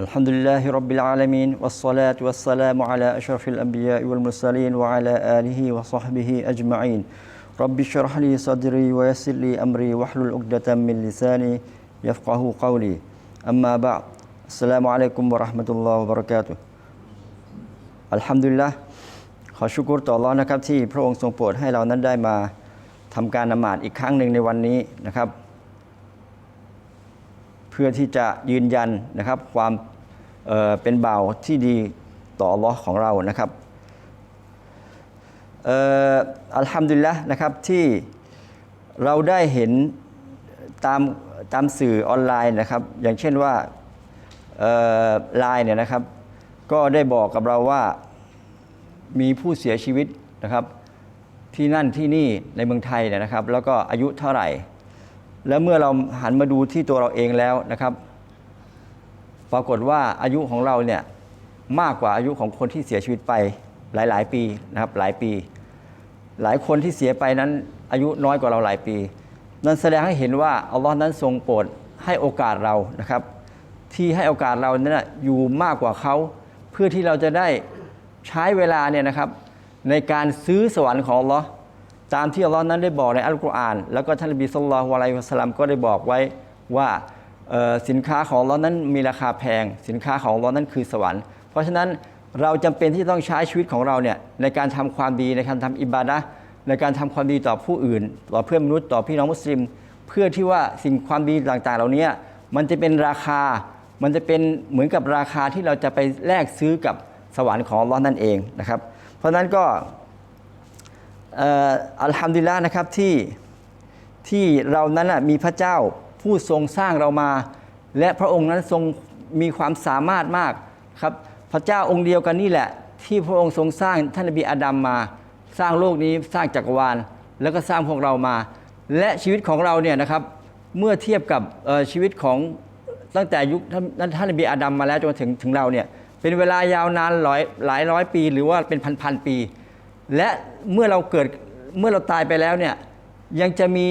الحمد لله رب العالمين والصلاة والسلام على أشرف الأنبياء والمرسلين وعلى آله وصحبه أجمعين رب اشرح لي صدري ويسر لي أمري واحلل عقدة من لساني يفقه قولي أما بعد السلام عليكم ورحمة الله وبركاته อัลฮัมดุลิลละขอชุกรต่ออัลลอฮ์นะครับที่พระองค์ทรงโปรดให้เรานั้นได้มาทำการนมาดอีกครั้งหนึ่งในวันนี้นะครับ เ พื่อที่จะยืนยันนะครับ ความเเป็นบ่าวที่ดีต่ออัลลอของเรานะครับอัลฮัมดุลิลละนะครับที่เราได้เห็นตามตามสื่อออนไลน์นะครับ อย่างเช่นว่าไลน์เนี่ยนะครับ ก็ได้บอกกับเราว่ามีผู้เสียชีวิตนะครับ ที่นั่นที่นี่ในเมืองไทยเนี่ยนะครับ แล้วก็อายุเท่าไหร่ แล้วเมื่อเราหันมาดูที่ตัวเราเองแล้วนะครับ ปรากฏว่าอายุของเราเนี่ยมากกว่าอายุของคนที่เสียชีวิตไปหลาย ๆ ปีนะครับหลายปี หลายคนที่เสียไปนั้นอายุน้อยกว่าเราหลายปี นั่นแสดงให้เห็นว่าอัลลอฮ์นั้นทรงโปรดให้โอกาสเรานะครับ ที่ให้โอกาสเรานั้นอยู่มากกว่าเขาเพื่อที่เราจะได้ใช้เวลาเนี่ยนะครับในการซื้อสวรรค์ของอัลลอฮ์ ตามที่อัลลอฮ์นั้นได้บอกในอัลกุรอาน แล้วก็ท่านนบีสุลต่านวะลัยฮิวะสลามก็ได้บอกไว้ว่าสินค้าของอัลอฮ์นั้นมีราคาแพง สินค้าของอัลอฮ์นั้นคือสวรรค์ เพราะฉะนั้นเราจำเป็นที่ต้องใช้ชีวิตของเราเนี่ยในการทำความดีในการทำอิบาดะในการทำความดีต่อผู้อื่น ต่อเพื่อนมนุษย์ต่อพี่น้องมุสลิม เพื่อที่ว่าสิ่งความดีต่างๆ เหล่านี้มันจะเป็นราคา มันจะเป็นเหมือนกับราคาที่เราจะไปแลกซื้อกับสวรรค์ของอัลอฮ์นั่นเองนะครับ เพราะฉะนั้นก็ อัลฮัมดุลิลละนะครับที่ที่เรานั้นมีพระเจ้าผู้ทรงสร้างเรามา และพระองค์นั้นทรงมีความสามารถมากครับพระเจ้าองค์เดียวกันนี่แหละ ที่พระองค์ทรงสร้างท่านนบีอาดัมมา สร้างโลกนี้สร้างจักรวาล แล้วก็สร้างพวกเรามา และชีวิตของเราเนี่ยนะครับเมื่อเทียบกับชีวิตของตั้งแต่ยุคท่านท่านนบีอาดัมมาแล้วจนถึงถึงเราเนี่ยเป็นเวลายาวนานหลายหลายร้อยปี หรือว่าเป็นพันพันปี และเมื่อเราเกิดเมื่อเราตายไปแล้วเนี่ยยังจะมี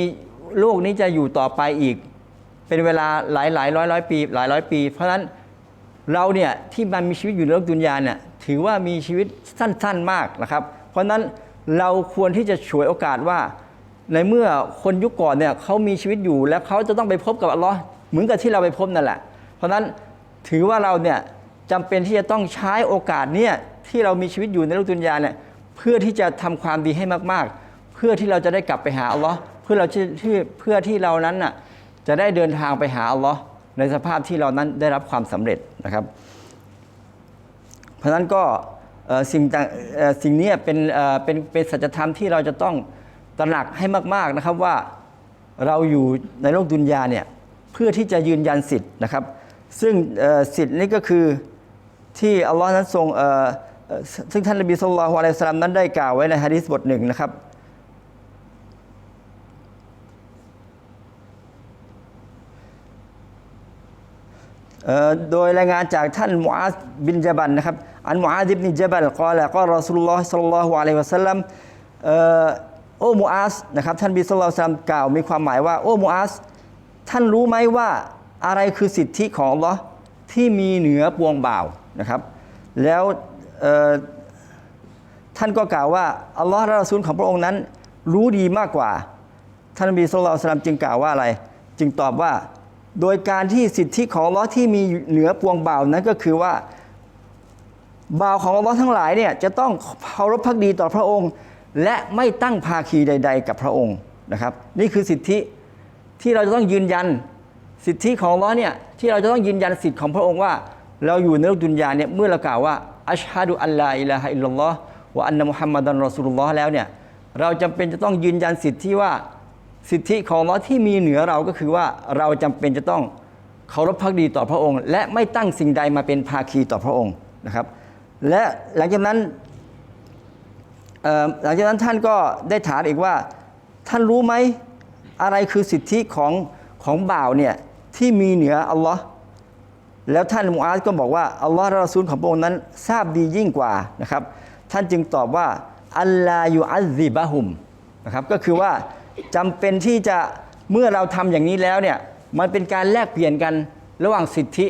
โลกนี้จะอยู่ต่อไปอีก เป็นเวลาหลายหลายร้อยร้อยปีหลายร้อยปี เพราะฉะนั้นเราเนี่ยที่มันมีชีวิตอยู่ในโลกดุนยาเนี่ยถือว่ามีชีวิตสั้นๆมากนะครับ เพราะฉะนั้นเราควรที่จะฉวยโอกาสว่า ในเมื่อคนยุคก่อนเนี่ยเขามีชีวิตอยู่และเขาจะต้องไปพบกับอัลลอฮ์เหมือนกับที่เราไปพบนั่นแหละ เพราะฉะนั้นถือว่าเราเนี่ยจำเป็นที่จะต้องใช้โอกาสเนี่ยที่เรามีชีวิตอยู่ในโลกดุนยาเนี่ย เพื่อที่จะทำความดีให้มากๆ เพื่อที่เราจะได้กลับไปหาอัลลอฮ์เพื่อเราที่เพื่อที่เรานั้นน่ะจะได้เดินทางไปหาอัลลอฮ์ในสภาพที่เรานั้นได้รับความสำเร็จนะครับ เพราะฉะนั้นก็สิ่งสิ่งนี้เป็นเป็นเป็นสัจธรรมที่เราจะต้องตระหนักให้มาก ๆนะครับว่าเราอยู่ในโลกดุนยาเนี่ยเพื่อที่จะยืนยันสิทธิ์นะครับ ซึ่งสิทธิ์นี้ก็คือที่อัลลอฮ์นั้นทรงเอ่อ ซึ่งท่านนบีสุลต่านละฮ์อะลัยสลลัมนั้นได้กล่าวไว้ในฮะดีษบทหนึ่งนะครับโดยรายงานจากท่านมูอาซบินจบันนะครับอันมูอาซบินจบันกล่าวก็รอสุลลอฮ์สัลลัลลอฮุอะลัยฮิวะสัลลัมโอ้มูอาซนะครับท่านบิสลลัลลอฮุอะลัยฮิวะสัลลัมกล่าวมีความหมายว่าโอ้มูอาซท่านรู้ไหมว่าอะไรคือสิทธิของอัลลอฮ์ที่มีเหนือปวงบ่าวนะครับ แล้ว ท่านก็กล่าวว่าอัลลอฮ์และซูลของพระองค์นั้น รู้ดีมากกว่า ท่านนบีสุลต่านจึงกล่าวว่าอะไร จึงตอบว่า โดยการที่สิทธิของอัลลอฮ์ที่มีเหนือปวงบ่าวนั้นก็คือว่าบ่าวของอัลลอฮ์ทั้งหลายเนี่ยจะต้องเคารพพักดีต่อพระองค์ และไม่ตั้งภาคีใด ๆ กับพระองค์นะครับ นี่คือสิทธิที่เราจะต้องยืนยัน สิทธิของอัลลอฮ์เนี่ยที่เราจะต้องยืนยันสิทธิของพระองค์ว่า เราอยู่ในโลกดุนยาเนี่ยเมื่อเรากล่าวว่าอัชฮะดุอัลลาอิลาฮะอิลลัลลอฮ์วะอันนะมุฮัมมัดันรอสูลุลลอฮ์แล้วเนี่ยเราจำเป็นจะต้องยืนยันสิทธิว่าสิทธิของอัลลอฮ์ที่มีเหนือเราก็คือว่าเราจำเป็นจะต้องเคารพพักดีต่อพระองค์ และไม่ตั้งสิ่งใดมาเป็นภาคีต่อพระองค์นะครับ และหลังจากนั้นหลังจากนั้นท่านก็ได้ถามอีกว่าท่านรู้ไหมอะไรคือสิทธิของของบ่าวเนี่ยที่มีเหนืออัลลอฮ์ แล้วท่านมูอาซก็บอกว่าอัลลอฮ์ละรอซูลของพระองค์นั้น ทราบดียิ่งกว่านะครับ ท่านจึงตอบว่าอัลลายูอัลซิบะฮุมนะครับก็คือว่าจำเป็นที่จะเมื่อเราทำอย่างนี้แล้วเนี่ยมันเป็นการแลกเปลี่ยนกันระหว่างสิทธิ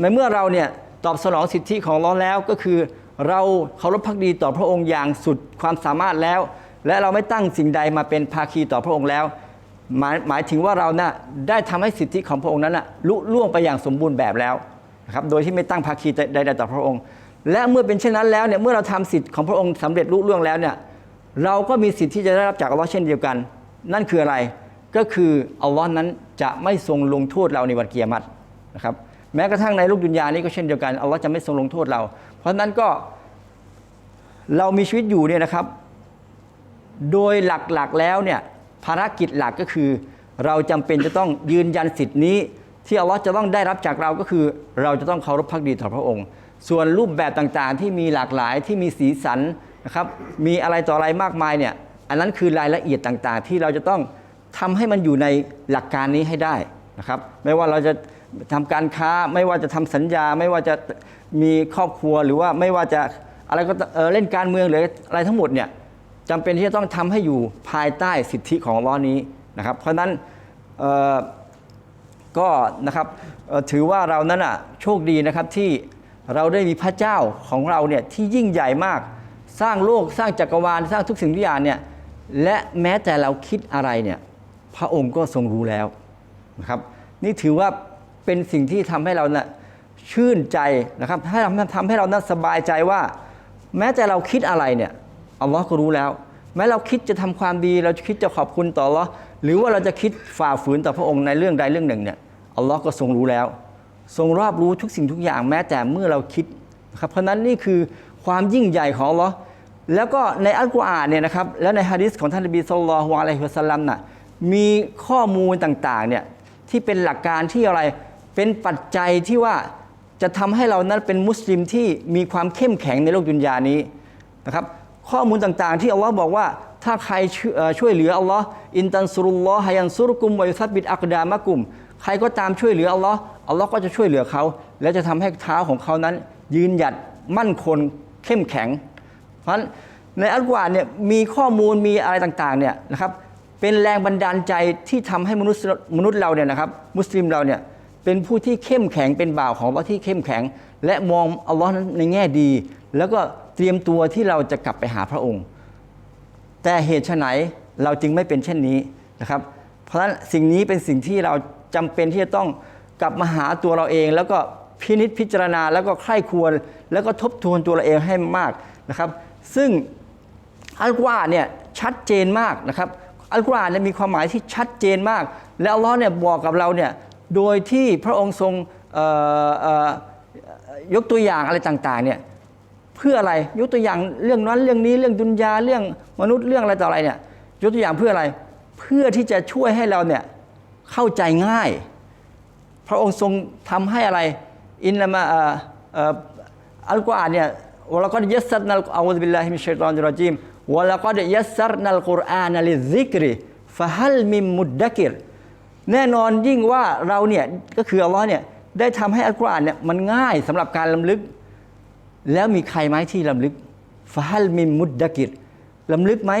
ในเมื่อเราเนี่ยตอบสนองสิทธิของเลอฮ์แล้วก็คือ เราเคารพพักดีต่อพระองค์อย่างสุดความสามารถแล้ว และเราไม่ตั้งสิ่งใดมาเป็นภาคีต่อพระองค์แล้วหมายหมายถึงว่าเรานะ่ะได้ทำให้สิทธิของพระองค์นั้นนะลุล่วงไปอย่างสมบูรณ์แบบแล้ว นะครับโดยที่ไม่ตั้งภาคีใดๆต่อพระองค์ และเมื่อเป็นเช่นนั้นแล้วเนี่ยเมื่อเราทำสิทธิของพระองค์สำเร็จลุล่วงแล้วเนี่ยเราก็มีสิทธิที่จะได้รับจากอัลลอฮ์เช่นเดียวกัน นั่นคืออะไรก็คืออัลลอฮ์นั้นจะไม่ทรงลงโทษเราในวันเกียรตินะครับแม้กระทั่งในโลกดุนยานี้ก็เช่นเดียวกันอัลลอฮ์จะไม่ทรงลงโทษเรา เพราะฉะนั้นก็เรามีชีวิตอยู่เนี่ยนะครับ โดยหลักๆแล้วเนี่ยภารกิจหลักก็คือ เราจำเป็นจะต้องยืนยันสิทธิ์นี้ ที่อัลลอฮ์จะต้องได้รับจากเราก็คือ เราจะต้องเคารพพักดีต่อพระองค์ ส่วนรูปแบบต่างๆ ที่มีหลากหลายที่มีสีสันนะครับมีอะไรต่ออะไรมากมายเนี่ยอันนั้นคือรายละเอียดต่างๆ ที่เราจะต้องทำให้มันอยู่ในหลักการนี้ให้ได้นะครับไม่ว่าเราจะทำการค้าไม่ว่าจะทำสัญญา ไม่ว่าจะมีครอบครัวหรือว่าไม่ว่าจะอะไรก็เล่นการเมืองหรืออะไรทั้งหมดเนี่ยจำเป็นที่จะต้องทำให้อยู่ภายใต้สิทธิของล้อนี้นะครับเพราะฉะนั้น ก็นะครับถือว่าเรานั้นอะโชคดีนะครับที่เราได้มีพระเจ้าของเราเนี่ยที่ยิ่งใหญ่มาก สร้างโลกสร้างจักรวาลสร้างทุกสิ่งทุกอย่างเนี่ยและแม้แต่เราคิดอะไรเนี่ยพระองค์ก็ทรงรู้แล้วนะครับ นี่ถือว่าเป็นสิ่งที่ทำให้เราน่ะชื่นใจนะครับให้ทำทำให้เรานั้นสบายใจว่า แม้แต่เราคิดอะไรเนี่ยอัลลอฮ์ก็รู้แล้ว แม้เราคิดจะทำความดี เราจะคิดจะขอบคุณต่ออัลลอฮ์หรือว่าเราจะคิดฝ่าฝืนต่อพระองค์ในเรื่องใดเรื่องหนึ่งเนี่ย อัลลอฮ์ก็ทรงรู้แล้ว ทรงรอบรู้ทุกสิ่งทุกอย่างแม้แต่เมื่อเราคิดนะครับเพราะนั้นนี่คือความยิ่งใหญ่ของอัลลอฮ์แล้วก็ในอัลกุรอานเนี่ยนะครับและในฮะดิษของท่านนบีสุลต่านละฮ์อะลัยฮิวะสัลลัมน่ะมีข้อมูลต่างๆเนี่ยที่เป็นหลักการที่อะไรเป็นปัจจัยที่ว่าจะทำให้เรานั้นเป็นมุสลิมที่มีความเข้มแข็งในโลกดุนยานี้นะครับข้อมูลต่างๆ ที่อัลลอฮ์บอกว่าถ้าใครช่วยเหลืออัลลอฮ์อินตันซุรุลลอฮ์ฮยันซุรุกุมวายุซับบิดอักดามะกุม ใครก็ตามช่วยเหลืออัลลอฮ์อัลลอฮ์ก็จะช่วยเหลือเขา และจะทำให้เท้าของเขานั้น ยืนหยัดมั่นคงเข้มแข็ง เพราะฉะนั้นในอัลกุรอานเนี่ยมีข้อมูลมีอะไรต่างๆเนี่ยนะครับเป็นแรงบันดาลใจที่ทำให้มนุษย์มนุษย์เราเนี่ยนะครับมุสลิมเราเนี่ยเป็นผู้ที่เข้มแข็งเป็นบ่าวของอัลลอฮ์ที่เข้มแข็ง และมองอัลลอฮ์นั้นในแง่ดี แล้วก็เตรียมตัวที่เราจะกลับไปหาพระองค์ แต่เหตุไฉนเราจึงไม่เป็นเช่นนี้นะครับ เพราะฉะนั้นสิ่งนี้เป็นสิ่งที่เรา จำเป็นที่จะต้องกลับมาหาตัวเราเอง แล้วก็พินิจพิจารณาแล้วก็ใคร่ควรแล้วก็ทบทวนตัวเราเองให้มากนะครับ ซึ่งอัลกุรอานเนี่ยชัดเจนมากนะครับอัลกุรอานเนี่ยมีความหมายที่ชัดเจนมาก และอัลลอฮ์เนี่ยบอกกับเราเนี่ยโดยที่พระองค์ทรงเอ่อเอ่อยกตัวอย่างอะไรต่างๆเนี่ยเพื่ออะไรยกตัวอย่างเรื่องนั้นเรื่องนี้เรื่องดุนยาเรื่องมนุษย์เรื่องอะไรต่ออะไรเนี่ยยกตัวอย่างเพื่ออะไร เพื่อที่จะช่วยให้เราเนี่ย เข้าใจง่าย พระองค์ทรงทำให้อะไร อินนามาอัลกุรอานเนี่ยวะลากัดยัสซัรนัลอาอูซุบิลลาฮิมิชชัยฏอนรรจีมวะลากัดยัสซัรนัลกุรอานลิซิกริฟะฮัลมิมุดดะกิรแน่นอนยิ่งว่าเราเนี่ยก็คืออัลลอฮ์เนี่ยได้ทำให้อัลกุรอานเนี่ยมันง่ายสำหรับการลำลึก แล้วมีใครไหมที่ลำลึกฟาฮัลมิมมุดดะกิร ลำลึกไหม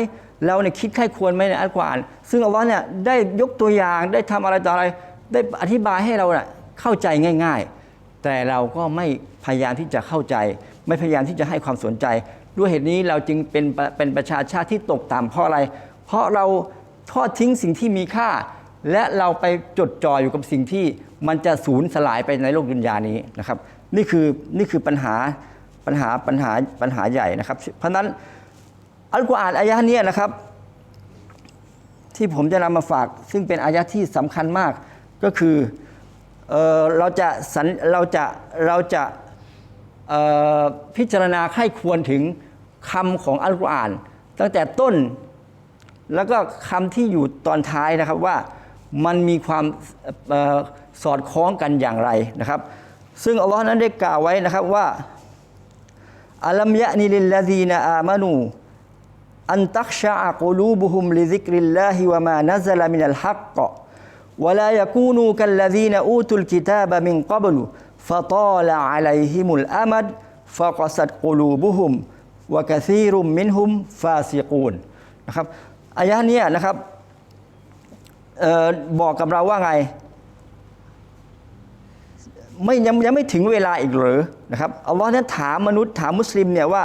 เราเนี่ยคิดใครควรไหมในอัลกุรอาน ซึ่งอัลลอฮ์เนี่ยได้ยกตัวอย่างได้ทำอะไรต่ออะไร ได้อธิบายให้เราเน่ยเข้าใจง่าย ๆ แต่เราก็ไม่พยายามที่จะเข้าใจ ไม่พยายามที่จะให้ความสนใจ ด้วยเหตุนี้เราจึงเป็นเป็นประชาชาติที่ตกต่ำเพราะอะไร เพราะเราทอดทิ้งสิ่งที่มีค่า และเราไปจดจ่ออยู่กับสิ่งที่มันจะสูญสลายไปในโลกดุนยานี้นะครับ นี่คือนี่คือปัญหาปัญหาปัญหาปัญหาใหญ่นะครับ เพราะนั้น อัลกุรอานอายะนี้นะครับ ที่ผมจะนำมาฝาก ซึ่งเป็นอายะที่สำคัญมากก็คือเออเราจะสันเราจะเราจะพิจารณาไข้ควรถึงคำของอัลกุรอาน ตั้งแต่ต้นแล้วก็คำที่อยู่ตอนท้ายนะครับว่ามันมีความออสอดคล้องกันอย่างไรนะครับ ซึ่งอัลลอฮ์นั้นได้กล่าวไว้นะครับว่าอัลัมยะนิลิลลาดีนอามานู أن تخشع قلوبهم لذكر الله وما نزل من الحق ولا يكونوا كالذين ะวะลายูนูกัลลซีนอูตุลกิตาบะมินกับลูฟะตาลาอะลัยฮิมุลอามัดนะครับอายะนี้นะครับบอกกับเราว่าไงไม่ยังยังไม่ถึงเวลาอีกหรือนะครับอัลลอฮ์นั้นถามมนุษย์ถามมุสลิมเนี่ยว่า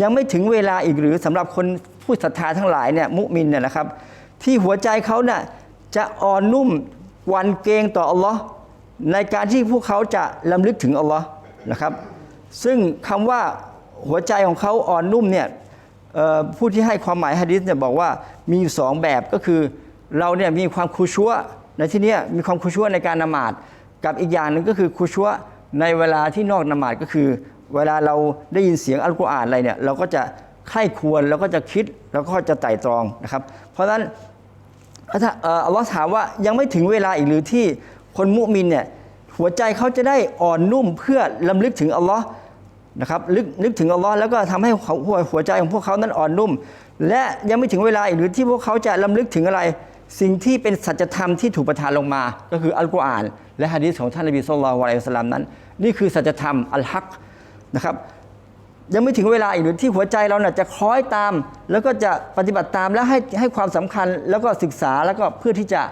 ยังไม่ถึงเวลาอีกหรือสำหรับคน ผู้ศรัทธาทั้งหลายเนี่ยมุมินเนี่ยนะครับ ที่หัวใจเขาเนี่ยจะอ่อนนุ่มวันเกรงต่ออัลลอฮ์ในการที่พวกเขาจะลำลึกถึงอัลลอฮ์นะครับ ซึ่งคำว่าหัวใจของเขาอ่อนนุ่มเนี่ยผู้ที่ให้ความหมายฮะดิษเนี่ยบอกว่ามีอยู่สองแบบก็คือเราเนี่ยมีความคูชัวในที่นี้มีความคูชัวในการนมาดกับอีกอย่างหนึ่งก็คือคูชัวในเวลาที่นอกนมาดก็คือ เวลาเราได้ยินเสียงอัลกุรอานอะไรเนี่ยเราก็จะ ใคร่ควรแล้วก็จะคิดแล้วก็จะไต่ตรองนะครับ เพราะฉะนั้นถ้าเอ่ออัลลอฮ์ถามว่ายังไม่ถึงเวลาอีกหรือที่คนมุมินเนี่ยหัวใจเขาจะได้อ่อนนุ่มเพื่อลำลึกถึงอัลลอฮ์นะครับลึกนึกถึงอัลลอฮ์แล้วก็ทำให้เขาหัวหัวใจของพวกเขานั้นอ่อนนุ่ม และยังไม่ถึงเวลาอีกหรือที่พวกเขาจะลำลึกถึงอะไร สิ่งที่เป็นสัจธรรมที่ถูกประทานลงมา ก็คืออัลกุรอาน และฮะดีษของท่านนบีสุลต่านละฮ์อะลัยฮิสลลัมนั้น นี่คือสัจธรรมอัลฮักนะครับ ยังไม่ถึงเวลาอีกหรือที่หัวใจเราน่ะจะคล้อยตาม แล้วก็จะปฏิบัติตามและให้ให้ความสำคัญแล้วก็ศึกษาแล้วก็เพื่อที่จะ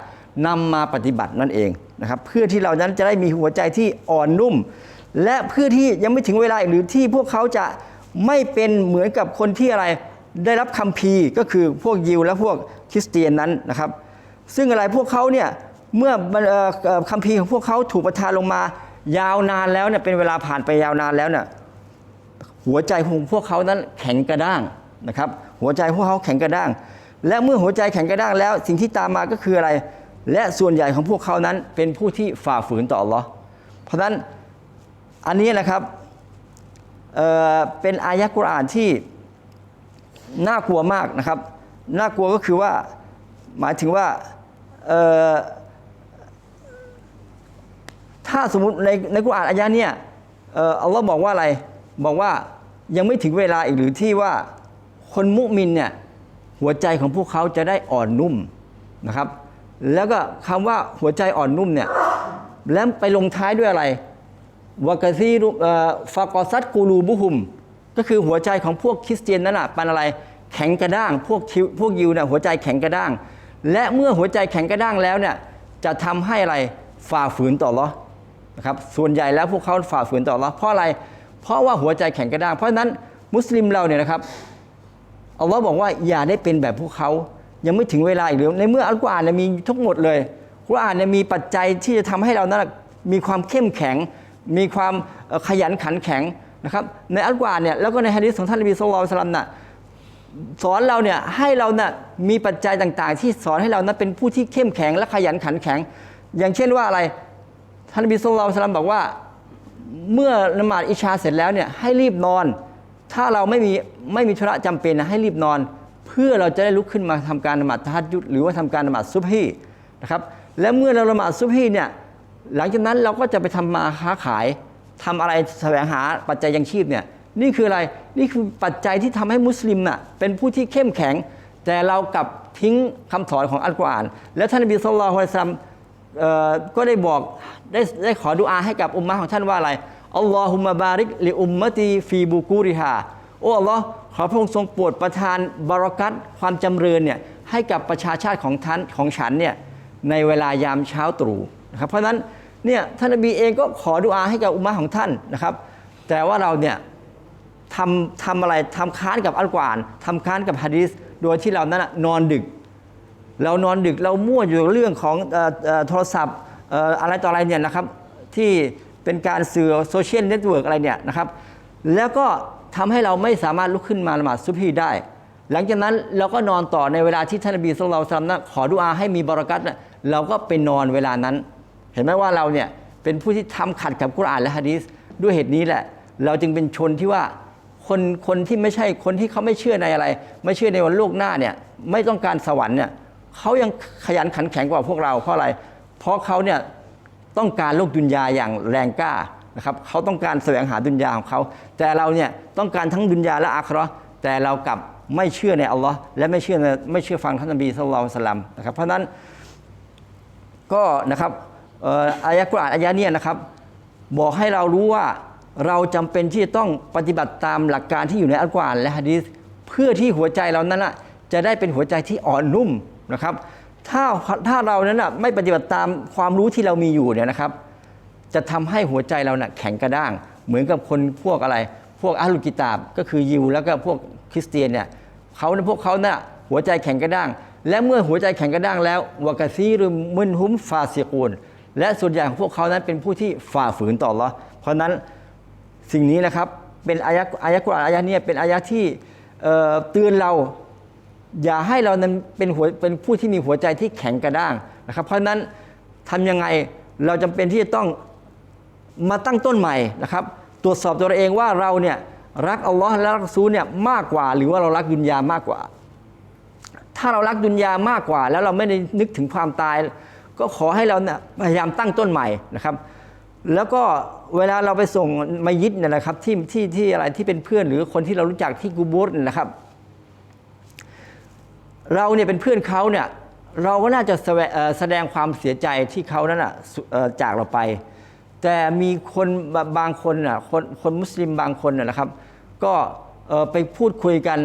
นำมาปฏิบัตินั่นเองนะครับเพื่อที่เรานั้นจะได้มีหัวใจที่อ่อนนุ่ม และเพื่อที่ยังไม่ถึงเวลาอีกหรือที่พวกเขาจะไม่เป็นเหมือนกับคนที่อะไรได้รับคัมภีร์ก็คือพวกยิวและพวกคริสเตียนนั้นนะครับ ซึ่งอะไรพวกเขาเนี่ยเมื่อเอ่อเอ่อคัมภีร์ของพวกเขาถูกประทานลงมายาวนานแล้วเนี่ยเป็นเวลาผ่านไปยาวนานแล้วเนี่ย หัวใจของพวกเขานั้นแข็งกระด้างนะครับ หัวใจพวกเขาแข็งกระด้าง และเมื่อหัวใจแข็งกระด้างแล้ว สิ่งที่ตามมาก็คืออะไร และส่วนใหญ่ของพวกเขานั้นเป็นผู้ที่ฝ่าฝืนต่ออัลลอฮ์เพราะฉะนั้นอันนี้นะครับเเป็นอายะกุรอานที่น่ากลัวมากนะครับ น่ากลัวก็คือว่าหมายถึงว่าถ้าสมมติในในกุรอานอายะเนี่ยเอ่ออัลลอฮ์บอกว่าอะไรบอกว่า ยังไม่ถึงเวลาอีกหรือที่ว่าคนมุมินเนี่ยหัวใจของพวกเขาจะได้อ่อนนุ่มนะครับ แล้วก็คำว่าหัวใจอ่อนนุ่มเนี่ยแล้วไปลงท้ายด้วยอะไรวากาซีรุเอ่อฟากอซัดกูรูบุหุม ก็คือหัวใจของพวกคริสเตียนนั่นแหละเป็นอะไรแข็งกระด้าง พวกพวกยิวเนี่ยหัวใจแข็งกระด้าง และเมื่อหัวใจแข็งกระด้างแล้วเนี่ยจะทำให้อะไรฝ่าฝืนต่ออัลเลอนะครับส่วนใหญ่แล้วพวกเขาฝ่าฝืนต่ออัลเลอเพราะอะไรเเพราะว่าหัวใจแข็งกระด้าง เพราะฉะนั้นมุสลิมเราเนี่ยนะครับอัลลอฮ์บอกว่าอย่าได้เป็นแบบพวกเขา ยังไม่ถึงเวลาอีกเลยในเมื่ออัลกุรอานเนี่ยมีทั้งหมดเลยกุรอานเนี่ยมีปัจจัยที่จะทำให้เรานั้นมีความเข้มแข็ง มีความขยันขันแข็งนะครับในอัลกุรอานเนี่ยแล้วก็ในฮะดีษของท่านนบีสุลต่านสลัมน่ะสอนเราเนี่ยให้เราเนี่ยมีปัจจัยต่างๆ ที่สอนให้เรานั้นเป็นผู้ที่เข้มแข็งและขยันขันแข็ง อย่างเช่นว่าอะไรท่านนบีสุลต่านสลัมบอกว่า เมื่อละหมาดอิชาเสร็จแล้วเนี่ยให้รีบนอน ถ้าเราไม่มีไม่มีธุระจำเป็นนะให้รีบนอน เพื่อเราจะได้ลุกขึ้นมาทำการละหมาดตะฮัดยุดหรือว่าทำการละหมาดซุบฮีนะครับและเมื่อเราละหมาดซุบฮีเนี่ยหลังจากนั้นเราก็จะไปทำมาค้าขายทำอะไรแสวงหาปัจจัยยังชีพเนี่ยนี่คืออะไรนี่คือปัจจัยที่ทำให้มุสลิมน่ะเป็นผู้ที่เข้มแข็ง แต่เรากลับทิ้งคำสอนของอัลกุรอาน และท่านนบีสุลต่านละซัม ก็ได้บอกได้ได้ขอดุอาให้กับอุมมะของท่านว่าอะไรอัลลอฮุมะบาริกลิอุมมะตีฟีบูกูริฮาโอ้อัลลอฮ์ขอพระองค์ทรงโปรดประทานบารักัตความจำเริญเนี่ยให้กับประชาชาติของท่านของฉันเนี่ยในเวลายามเช้าตรู่นะครับเพราะฉะนั้นเนี่ยท่านนบีเองก็ขอดุอาให้กับอุมมะของท่านนะครับ แต่ว่าเราเนี่ยทำทำอะไรทำค้านกับอัลกุรอานทำค้านกับฮะดีษโดยที่เรานั้นนะนอนดึก เรานอนดึกเรามั่วอยู่เรื่องของออโทรศัพท์อะไรต่ออะไรเนี่ยนะครับที่เป็นการสื่อโซเชียลเน็ตเวิร์กอะไรเนี่ยนะครับแล้วก็ทำให้เราไม่สามารถลุกขึ้นมาละหมาดซุบฮีได้ หลังจากนั้นเราก็นอนต่อในเวลาที่ท่านนบีสุลต่านนะขอดุอาให้มีบารักัตนะเราก็ไปนอนเวลานั้น เห็นไหมว่าเราเนี่ยเป็นผู้ที่ทำขัดกับกุรอานและฮะดีษด้วยเหตุนี้แหละ เราจึงเป็นชนที่ว่าคนคนที่ไม่ใช่คนที่เขาไม่เชื่อในอะไร ไม่เชื่อในวันโลกหน้าเนี่ยไม่ต้องการสวรรค์เนี่ย เขายังขยันขันแข็งกว่าพวกเราเพราะอะไร เพราะเขาเนี่ยต้องการโลกดุนยาอย่างแรงกล้านะครับเขาต้องการแสวงหาดุนยาของเขา แต่เราเนี่ยต้องการทั้งดุนยาและอาคราะห์แต่เรากลับไม่เชื่อในอัลลอฮ์และไม่เชื่อไม่เชื่อฟังท่านนบีสุลต่านสลัมนะครับเพราะนั้นก็นะครับอายะกุรอานอายะเนี่ยนะครับ บอกให้เรารู้ว่าเราจำเป็นที่จะต้องปฏิบัติตามหลักการที่อยู่ในอัลกุรอานและฮะดีษเพื่อที่หัวใจเรานั้นนะจะได้เป็นหัวใจที่อ่อนนุ่ม นะครับ ถ้าถ้าเรานั้นนะไม่ปฏิบัติตามความรู้ที่เรามีอยู่เนี่ยนะครับ จะทำให้หัวใจเราน่ะแข็งกระด้าง เหมือนกับคนพวกอะไร พวกอัลลุกิตาบก็คือยิวแล้วก็พวกคริสเตียนเนี่ยเขาเนี่ยพวกเขานี่ยหัวใจแข็งกระด้าง และเมื่อหัวใจแข็งกระด้างแล้ววากาซีรุมุนหุมฟาซิกูนและส่วนใหญ่ของพวกเขานั้นเป็นผู้ที่ฝ่าฝืนต่อลเลาะเพราะนั้นสิ่งนี้นะครับเป็นอายะอายะกุรอานอายะเนี้เป็นอายะที่เตือนเรา อย่าให้เรานั้นเป็นหัวเป็นผู้ที่มีหัวใจที่แข็งกระด้างนะครับ เพราะฉะนั้นทำยังไงเราจำเป็นที่จะต้องมาตั้งต้นใหม่นะครับ ตรวจสอบตัวเองว่าเราเนี่ยรักอัลลอฮ์และรักซูเนี่ยมากกว่า หรือว่าเรารักดุนยามากกว่า ถ้าเรารักดุนยามากกว่า แล้วเราไม่ได้นึกถึงความตาย ก็ขอให้เราเนี่ยพยายามตั้งต้นใหม่นะครับแล้วก็เวลาเราไปส่งมายิดเนี่ยนะครับที่ที่ที่อะไรที่เป็นเพื่อนหรือคนที่เรารู้จักที่กูบูรเนี่ยนะครับ เราเนี่ยเป็นเพื่อนเขาเนี่ยเราก็น่าจะแสดงความเสียใจที่เขานั้นอะจากเราไป แต่มีคนบางคนอะคนคนมุสลิมบางคนน่ะนะครับ ก็ไปพูดคุยกัน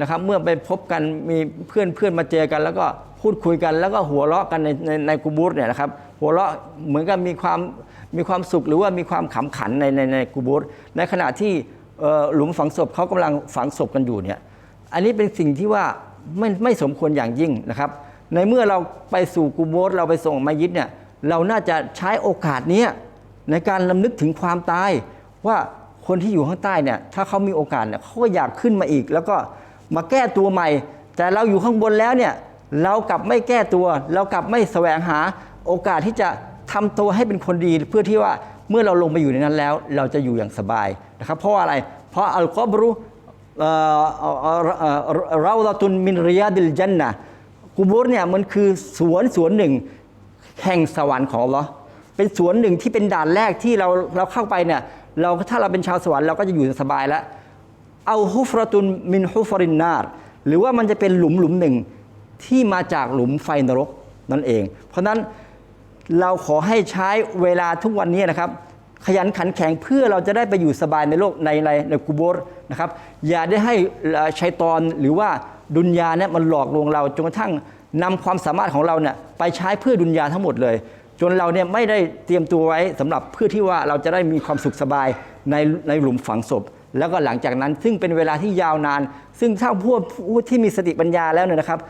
นะครับ เมื่อไปพบกันมีเพื่อนเพื่อนมาเจอกัน แล้วก็พูดคุยกันแล้วก็หัวเราะกันในในในกูบูรเนี่ยนะครับ หัวเราะเหมือนกับมีความมีความสุขหรือว่ามีความขำขันในในในกูบูรในขณะที่หลุมฝังศพเขากำลังฝังศพกันอยู่เนี่ยอันนี้เป็นสิ่งที่ว่า ไม่ไม่สมควรอย่างยิ่งนะครับ ในเมื่อเราไปสู่กูโบสเราไปส่งมายิดเนี่ยเราน่าจะใช้โอกาสนี้ในการลำลึกถึงความตาย ว่าคนที่อยู่ข้างใต้เนี่ยถ้าเขามีโอกาสเนี่ยเขาก็อยากขึ้นมาอีก แล้วก็มาแก้ตัวใหม่ แต่เราอยู่ข้างบนแล้วเนี่ยเรากลับไม่แก้ตัว เรากลับไม่แสวงหาโอกาสที่จะทำตัวให้เป็นคนดีเพื่อที่ว่าเมื่อเราลงไปอยู่ในนั้นแล้ว เราจะอยู่อย่างสบายนะครับ เพราะอะไร เพราะอัลกอบรุ เราดะตุนมินริยาดิลจันนะกูบูรเนี่ยมันคือสวนสวนหนึ่ง แห่งสวรรค์ของอัลลอเป็นสวนหนึ่งที่เป็นด่านแรกที่เราเราเข้าไปเนี่ยเราถ้าเราเป็นชาวสวรรค์เราก็จะอยู่สบายแล้วเอาฮุฟรตุนมินฮุฟรินนาร์หรือว่ามันจะเป็นหลุมหลุมหนึ่งที่มาจากหลุมไฟนรกนั่นเอง เพราะฉะนั้นเราขอให้ใช้เวลาทุกวันนี้นะครับ ขยันขันแข็งเพื่อเราจะได้ไปอยู่สบายในโลกในในในกูโบรนะครับอย่าได้ให้ชัยตอนหรือว่าดุนยาเนี่ยมันหลอกลวงเราจนกระทั่งนำความสามารถของเราเนี่ยไปใช้เพื่อดุนยาทั้งหมดเลย จนเราเนี่ยไม่ได้เตรียมตัวไว้สำหรับเพื่อที่ว่าเราจะได้มีความสุขสบายในในหลุมฝังศพ แล้วก็หลังจากนั้นซึ่งเป็นเวลาที่ยาวนาน ซึ่งถ้าพวกผู้ที่มีสติปัญญาแล้วเนี่ยนะครับ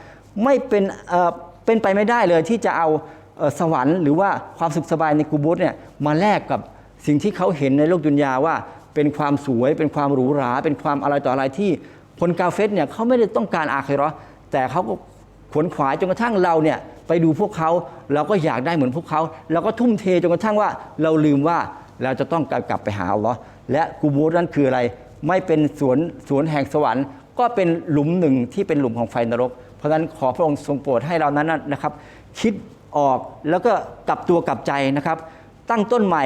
ไม่เป็นเอ่อเป็นไปไม่ได้เลยที่จะเอาสวรรค์หรือว่าความสุขสบายในกูโบสเนี่ยมาแลกกับ สิ่งที่เขาเห็นในโลกดุนยาว่า เป็นความสวย เป็นความหรูหรา เป็นความอะไรต่ออะไรที่คนกาเฟสเนี่ยเขาไม่ได้ต้องการอาคิราะแต่เขาก็ขวนขวายจนกระทั่งเราเนี่ยไปดูพวกเขาเราก็อยากได้เหมือนพวกเขาเราก็ทุ่มเทจนกระทั่งว่าเราลืมว่าเราจะต้องกลับไปหาอัลลอฮ์และกูโบสนั้นคืออะไร ไม่เป็นสวนสวนแห่งสวรรค์ ก็เป็นหลุมหนึ่งที่เป็นหลุมของไฟนรก เพราะฉะนั้นขอพระองค์ทรงโปรดให้เรานั้นนะครับ คิดออกแล้วก็กลับตัวกลับใจนะครับ ตั้งต้นใหม่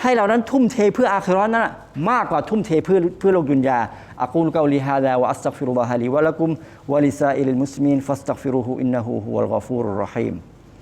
ให้เรานั้นทุ่มเทเพื่ออาคิรอนนั้นมากกว่าทุ่มเทเพื่อเพื่อโลกดุนยาอักูลกาลิฮาดาวะอัสตัฟิรุลลอฮะลีวะละกุมวะลิซาอิลิมุสลิมีนฟัสตัฟิรุฮูอินนะฮูฮุวัลกอฟูรุรรฮีม